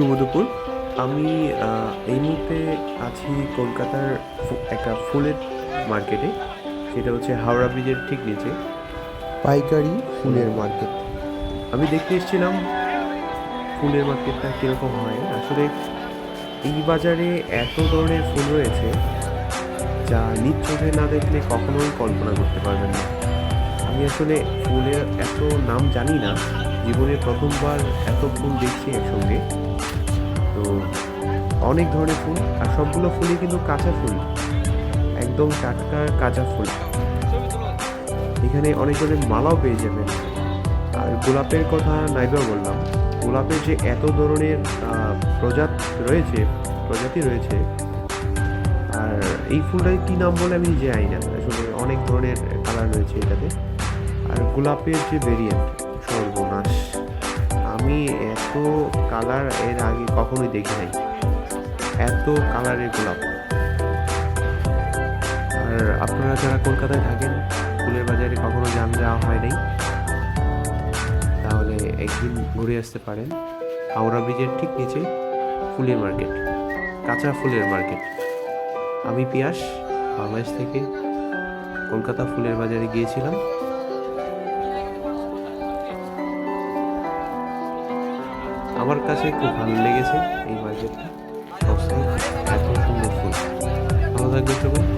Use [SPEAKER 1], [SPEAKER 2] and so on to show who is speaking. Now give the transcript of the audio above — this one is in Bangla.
[SPEAKER 1] শুভ দুপুর আমি এই মুহূর্তে আছি কলকাতার একটা ফুলের মার্কেটে। সেটা হচ্ছে হাওড়া ব্রিজের ঠিক নিচে। পাইকারি ফুলের মার্কেট। আমি দেখতে এসেছিলাম ফুলের মার্কেটটা কীরকম হয়। আসলে এই বাজারে এত ধরনের ফুল রয়েছে যা নিজ চোখে না দেখলে কখনোই কল্পনা করতে পারবেন না। আমি আসলে ফুলের এত নাম জানি না। জীবনে প্রথমবার এত ফুল দেখছি একসঙ্গে। অনেক ধরনের ফুল, আর সবগুলো ফুলই কিন্তু কাঁচা ফুল। একদম টাটকা কাঁচা ফুল। এখানে অনেক ধরনের মালাও পেয়ে যাবেন। আর গোলাপের কথা নাইবা বললাম গোলাপের যে এত ধরনের প্রজাত রয়েছে, প্রজাতি রয়েছে, আর এই ফুলটার কী নাম বলে আমি নিজে জানি না। আসলে অনেক ধরনের কালার রয়েছে এটাতে। আর গোলাপের যে ভেরিয়েন্ট সর্বনাশ। আমি এত কালারের আগে কখনোই দেখি নাই। এত কালারের গোলাপ। আর আপনারা যারা কলকাতায় থাকেন, ফুলের বাজারে কখনো যান যাওয়া হয় নাই। তাহলে একদিন ঘুরে আসতে পারেন। হাওড়া ব্রিজের ঠিক নিচে ফুলের মার্কেট, কাঁচা ফুলের মার্কেট। আমি পিয়াস, বাংলাদেশ থেকে কলকাতা ফুলের বাজারে গিয়েছিলাম। আমার কাছে খুব ভালো লেগেছে এই মার্কেটটা সস্তায়